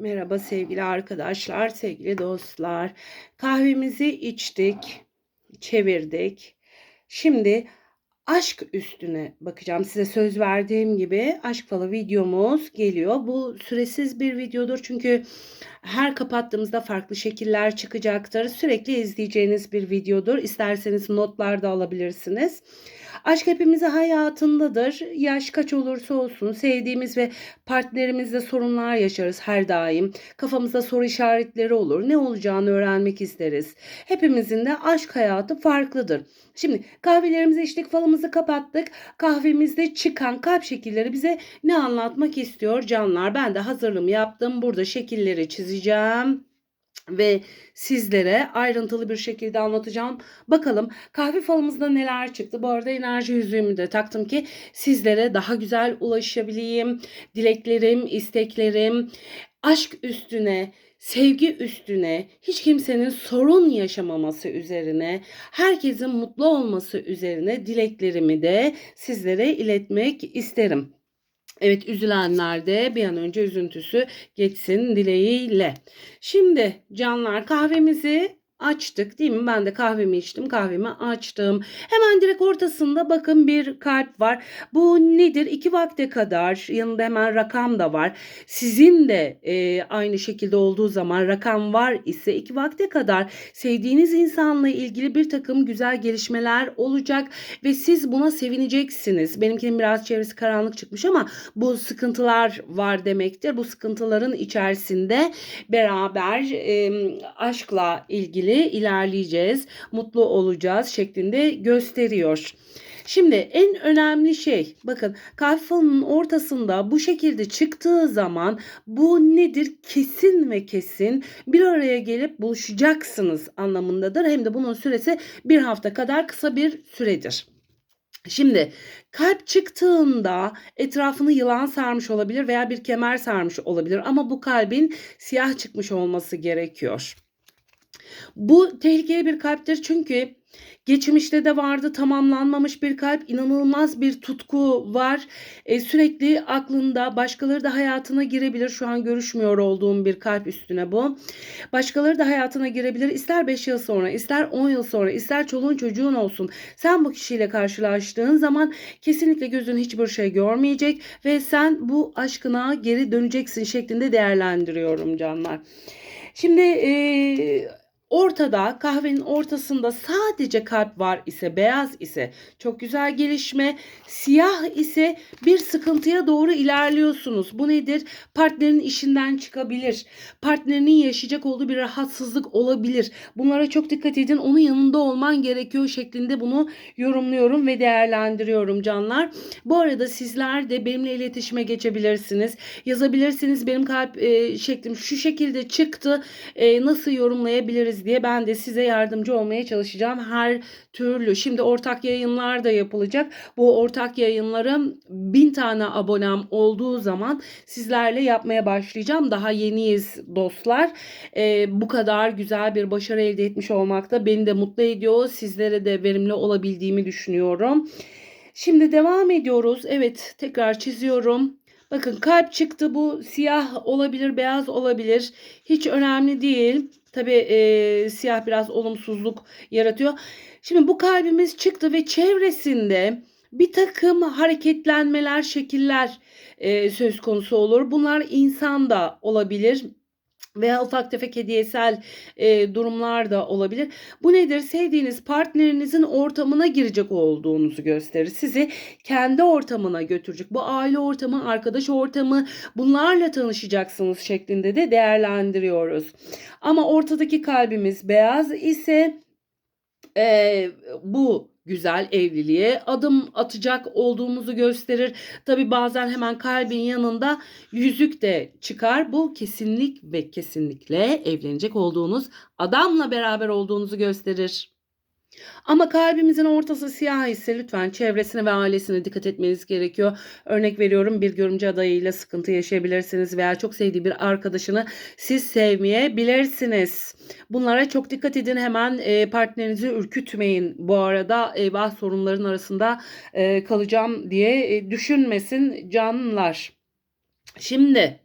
Merhaba sevgili arkadaşlar, sevgili dostlar. Kahvemizi içtik, çevirdik. Şimdi aşk üstüne bakacağım. Size söz verdiğim gibi aşk falı videomuz geliyor. Bu süresiz bir videodur çünkü her kapattığımızda farklı şekiller çıkacaktır. Sürekli izleyeceğiniz bir videodur. İsterseniz notlar da alabilirsiniz. Aşk hepimizin hayatındadır. Yaş kaç olursa olsun sevdiğimiz ve partnerimizle sorunlar yaşarız her daim. Kafamızda soru işaretleri olur. Ne olacağını öğrenmek isteriz. Hepimizin de aşk hayatı farklıdır. Şimdi kahvelerimizi içtik, falımızı kapattık. Kahvemizde çıkan kalp şekilleri bize ne anlatmak istiyor canlar? Ben de hazırlığımı yaptım. Burada şekilleri çizeceğim ve sizlere ayrıntılı bir şekilde anlatacağım. Bakalım kahve falımızda neler çıktı. Bu arada enerji yüzüğümü de taktım ki sizlere daha güzel ulaşabileyim. Dileklerim, isteklerim, aşk üstüne, sevgi üstüne, hiç kimsenin sorun yaşamaması üzerine, herkesin mutlu olması üzerine dileklerimi de sizlere iletmek isterim. Evet üzülenler de bir an önce üzüntüsü geçsin dileğiyle. Şimdi canlar kahvemizi açtık değil mi? Ben de kahvemi içtim, kahvemi açtım. Hemen direkt ortasında bakın bir kalp var. Bu nedir? İki vakte kadar yanında hemen rakam da var. Sizin de e, aynı şekilde olduğu zaman rakam var ise iki vakte kadar sevdiğiniz insanla ilgili bir takım güzel gelişmeler olacak ve siz buna sevineceksiniz. Benimkinin biraz çevresi karanlık çıkmış ama bu sıkıntılar var demektir. Bu sıkıntıların içerisinde beraber e, aşkla ilgili ilgili ilerleyeceğiz, mutlu olacağız şeklinde gösteriyor. Şimdi en önemli şey bakın kahve ortasında bu şekilde çıktığı zaman bu nedir? Kesin ve kesin bir araya gelip buluşacaksınız anlamındadır. Hem de bunun süresi bir hafta kadar kısa bir süredir. Şimdi kalp çıktığında etrafını yılan sarmış olabilir veya bir kemer sarmış olabilir ama bu kalbin siyah çıkmış olması gerekiyor. Bu tehlikeli bir kalptir çünkü geçmişte de vardı tamamlanmamış bir kalp, inanılmaz bir tutku var. E, sürekli aklında başkaları da hayatına girebilir. Şu an görüşmüyor olduğum bir kalp üstüne bu. Başkaları da hayatına girebilir. İster 5 yıl sonra, ister 10 yıl sonra, ister çoluğun çocuğun olsun. Sen bu kişiyle karşılaştığın zaman kesinlikle gözün hiçbir şey görmeyecek ve sen bu aşkına geri döneceksin şeklinde değerlendiriyorum canlar. Şimdi e, Ortada kahvenin ortasında sadece kalp var ise beyaz ise çok güzel gelişme. Siyah ise bir sıkıntıya doğru ilerliyorsunuz. Bu nedir? Partnerin işinden çıkabilir. Partnerinin yaşayacak olduğu bir rahatsızlık olabilir. Bunlara çok dikkat edin. Onun yanında olman gerekiyor şeklinde bunu yorumluyorum ve değerlendiriyorum canlar. Bu arada sizler de benimle iletişime geçebilirsiniz. Yazabilirsiniz. Benim kalp e, şeklim şu şekilde çıktı. E, nasıl yorumlayabiliriz diye ben de size yardımcı olmaya çalışacağım her türlü. Şimdi ortak yayınlar da yapılacak. Bu ortak yayınlarım bin tane abonem olduğu zaman sizlerle yapmaya başlayacağım. Daha yeniyiz dostlar. Ee, bu kadar güzel bir başarı elde etmiş olmak da beni de mutlu ediyor. Sizlere de verimli olabildiğimi düşünüyorum. Şimdi devam ediyoruz. Evet tekrar çiziyorum. Bakın kalp çıktı bu siyah olabilir beyaz olabilir hiç önemli değil. Tabi e, siyah biraz olumsuzluk yaratıyor. Şimdi bu kalbimiz çıktı ve çevresinde bir takım hareketlenmeler, şekiller e, söz konusu olur. Bunlar insan da olabilir veya ufak tefek hediyesel e, durumlar da olabilir. Bu nedir? Sevdiğiniz partnerinizin ortamına girecek olduğunuzu gösterir. Sizi kendi ortamına götürecek. Bu aile ortamı, arkadaş ortamı bunlarla tanışacaksınız şeklinde de değerlendiriyoruz. Ama ortadaki kalbimiz beyaz ise e, bu güzel evliliğe adım atacak olduğumuzu gösterir. Tabi bazen hemen kalbin yanında yüzük de çıkar. Bu kesinlik ve kesinlikle evlenecek olduğunuz adamla beraber olduğunuzu gösterir. Ama kalbimizin ortası siyah ise lütfen çevresine ve ailesine dikkat etmeniz gerekiyor. Örnek veriyorum bir görümce adayıyla sıkıntı yaşayabilirsiniz veya çok sevdiği bir arkadaşını siz sevmeyebilirsiniz. Bunlara çok dikkat edin. Hemen e, partnerinizi ürkütmeyin. Bu arada e, bazı sorunların arasında e, kalacağım diye e, düşünmesin canlar. Şimdi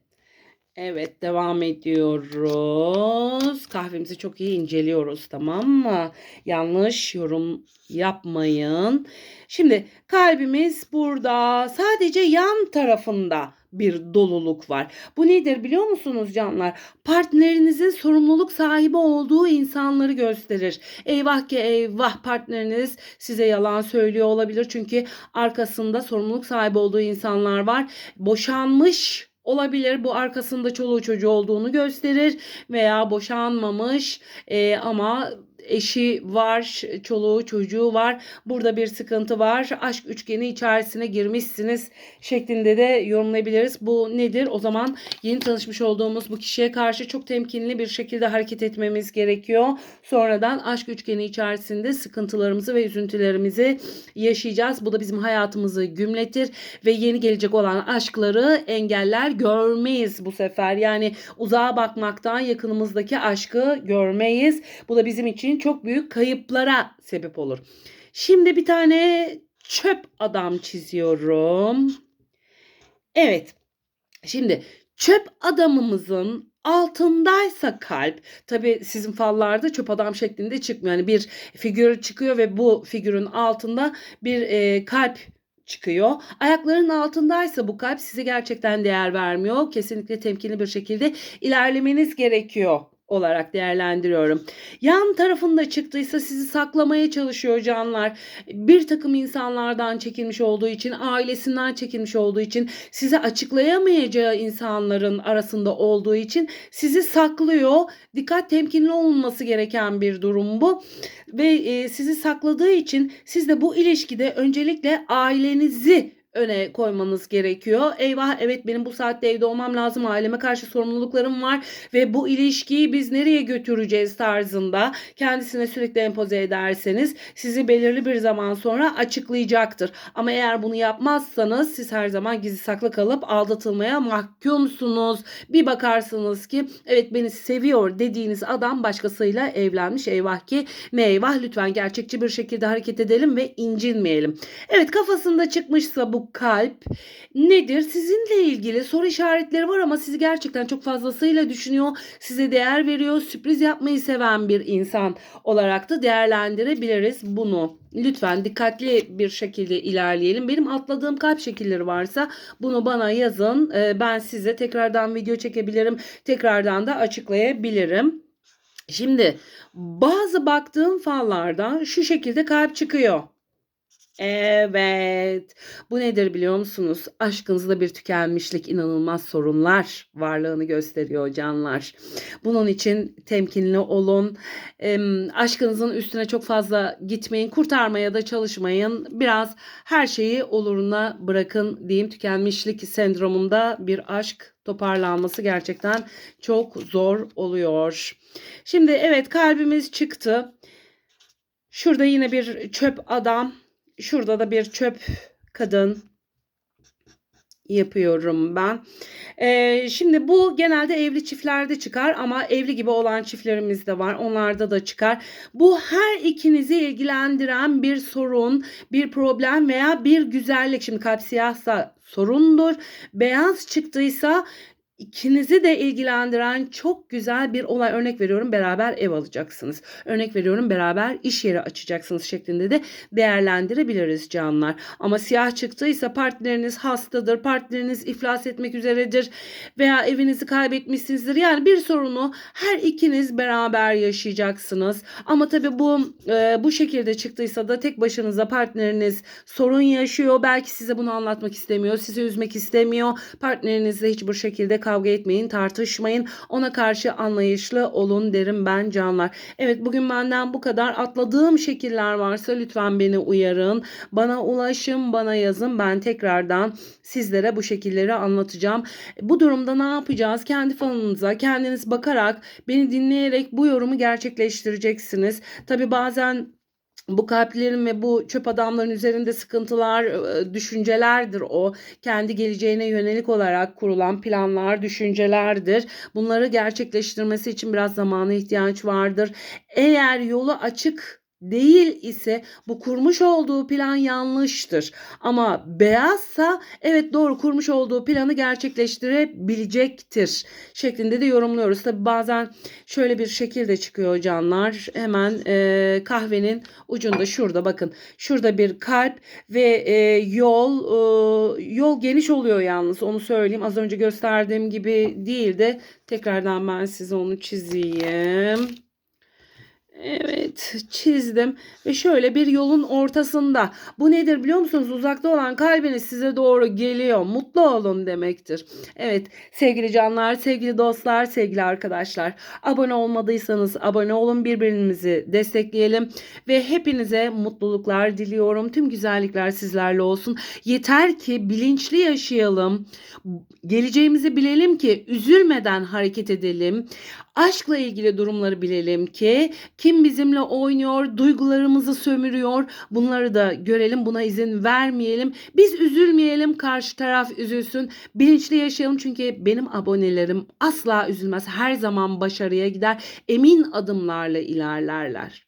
Evet devam ediyoruz. Kahvemizi çok iyi inceliyoruz tamam mı? Yanlış yorum yapmayın. Şimdi kalbimiz burada sadece yan tarafında bir doluluk var. Bu nedir biliyor musunuz canlar? Partnerinizin sorumluluk sahibi olduğu insanları gösterir. Eyvah ki eyvah partneriniz size yalan söylüyor olabilir. Çünkü arkasında sorumluluk sahibi olduğu insanlar var. Boşanmış olabilir. Bu arkasında çoluğu çocuğu olduğunu gösterir veya boşanmamış e, ama eşi var, çoluğu çocuğu var. Burada bir sıkıntı var. Aşk üçgeni içerisine girmişsiniz şeklinde de yorumlayabiliriz. Bu nedir? O zaman yeni tanışmış olduğumuz bu kişiye karşı çok temkinli bir şekilde hareket etmemiz gerekiyor. Sonradan aşk üçgeni içerisinde sıkıntılarımızı ve üzüntülerimizi yaşayacağız. Bu da bizim hayatımızı gümletir ve yeni gelecek olan aşkları engeller görmeyiz bu sefer. Yani uzağa bakmaktan yakınımızdaki aşkı görmeyiz. Bu da bizim için çok büyük kayıplara sebep olur. Şimdi bir tane çöp adam çiziyorum. Evet. Şimdi çöp adamımızın altındaysa kalp tabi sizin fallarda çöp adam şeklinde çıkmıyor. Yani bir figür çıkıyor ve bu figürün altında bir e, kalp çıkıyor. Ayaklarının altındaysa bu kalp size gerçekten değer vermiyor. Kesinlikle temkinli bir şekilde ilerlemeniz gerekiyor olarak değerlendiriyorum. Yan tarafında çıktıysa sizi saklamaya çalışıyor canlar. Bir takım insanlardan çekilmiş olduğu için, ailesinden çekilmiş olduğu için, size açıklayamayacağı insanların arasında olduğu için sizi saklıyor. Dikkat temkinli olunması gereken bir durum bu. Ve e, sizi sakladığı için siz de bu ilişkide öncelikle ailenizi öne koymanız gerekiyor. Eyvah evet benim bu saatte evde olmam lazım. Aileme karşı sorumluluklarım var ve bu ilişkiyi biz nereye götüreceğiz tarzında kendisine sürekli empoze ederseniz sizi belirli bir zaman sonra açıklayacaktır. Ama eğer bunu yapmazsanız siz her zaman gizli saklı kalıp aldatılmaya mahkumsunuz. Bir bakarsınız ki evet beni seviyor dediğiniz adam başkasıyla evlenmiş. Eyvah ki ne eyvah lütfen gerçekçi bir şekilde hareket edelim ve incinmeyelim. Evet kafasında çıkmışsa bu kalp nedir? Sizinle ilgili soru işaretleri var ama sizi gerçekten çok fazlasıyla düşünüyor. Size değer veriyor. Sürpriz yapmayı seven bir insan olarak da değerlendirebiliriz bunu. Lütfen dikkatli bir şekilde ilerleyelim. Benim atladığım kalp şekilleri varsa bunu bana yazın. Ee, ben size tekrardan video çekebilirim. Tekrardan da açıklayabilirim. Şimdi bazı baktığım fallardan şu şekilde kalp çıkıyor. Evet. Bu nedir biliyor musunuz? Aşkınızda bir tükenmişlik, inanılmaz sorunlar varlığını gösteriyor canlar. Bunun için temkinli olun. E, aşkınızın üstüne çok fazla gitmeyin. Kurtarmaya da çalışmayın. Biraz her şeyi oluruna bırakın diyeyim. Tükenmişlik sendromunda bir aşk toparlanması gerçekten çok zor oluyor. Şimdi evet kalbimiz çıktı. Şurada yine bir çöp adam Şurada da bir çöp kadın yapıyorum ben. Ee, şimdi bu genelde evli çiftlerde çıkar ama evli gibi olan çiftlerimiz de var. Onlarda da çıkar. Bu her ikinizi ilgilendiren bir sorun, bir problem veya bir güzellik. Şimdi kalp siyahsa sorundur. Beyaz çıktıysa ikinizi de ilgilendiren çok güzel bir olay örnek veriyorum beraber ev alacaksınız. Örnek veriyorum beraber iş yeri açacaksınız şeklinde de değerlendirebiliriz canlar. Ama siyah çıktıysa partneriniz hastadır, partneriniz iflas etmek üzeredir veya evinizi kaybetmişsinizdir. Yani bir sorunu her ikiniz beraber yaşayacaksınız. Ama tabii bu e, bu şekilde çıktıysa da tek başınıza partneriniz sorun yaşıyor. Belki size bunu anlatmak istemiyor, sizi üzmek istemiyor. Partnerinizle hiçbir şekilde kavga etmeyin, tartışmayın. Ona karşı anlayışlı olun derim ben canlar. Evet bugün benden bu kadar. Atladığım şekiller varsa lütfen beni uyarın. Bana ulaşın, bana yazın. Ben tekrardan sizlere bu şekilleri anlatacağım. Bu durumda ne yapacağız? Kendi falınıza kendiniz bakarak, beni dinleyerek bu yorumu gerçekleştireceksiniz. Tabi bazen bu kalplerin ve bu çöp adamların üzerinde sıkıntılar, e, düşüncelerdir o. Kendi geleceğine yönelik olarak kurulan planlar, düşüncelerdir. Bunları gerçekleştirmesi için biraz zamana ihtiyaç vardır. Eğer yolu açık değil ise bu kurmuş olduğu plan yanlıştır. Ama beyazsa evet doğru kurmuş olduğu planı gerçekleştirebilecektir şeklinde de yorumluyoruz. Tabi bazen şöyle bir şekil de çıkıyor canlar. Hemen e, kahvenin ucunda şurada bakın. Şurada bir kalp ve e, yol e, yol geniş oluyor yalnız onu söyleyeyim. Az önce gösterdiğim gibi değil de tekrardan ben size onu çizeyim. Evet çizdim ve şöyle bir yolun ortasında. Bu nedir biliyor musunuz? Uzakta olan kalbiniz size doğru geliyor. Mutlu olun demektir. Evet sevgili canlar, sevgili dostlar, sevgili arkadaşlar. Abone olmadıysanız abone olun birbirimizi destekleyelim. Ve hepinize mutluluklar diliyorum. Tüm güzellikler sizlerle olsun. Yeter ki bilinçli yaşayalım. Geleceğimizi bilelim ki üzülmeden hareket edelim. Aşkla ilgili durumları bilelim ki kim bizimle oynuyor, duygularımızı sömürüyor. Bunları da görelim, buna izin vermeyelim. Biz üzülmeyelim, karşı taraf üzülsün. Bilinçli yaşayalım çünkü benim abonelerim asla üzülmez. Her zaman başarıya gider. Emin adımlarla ilerlerler.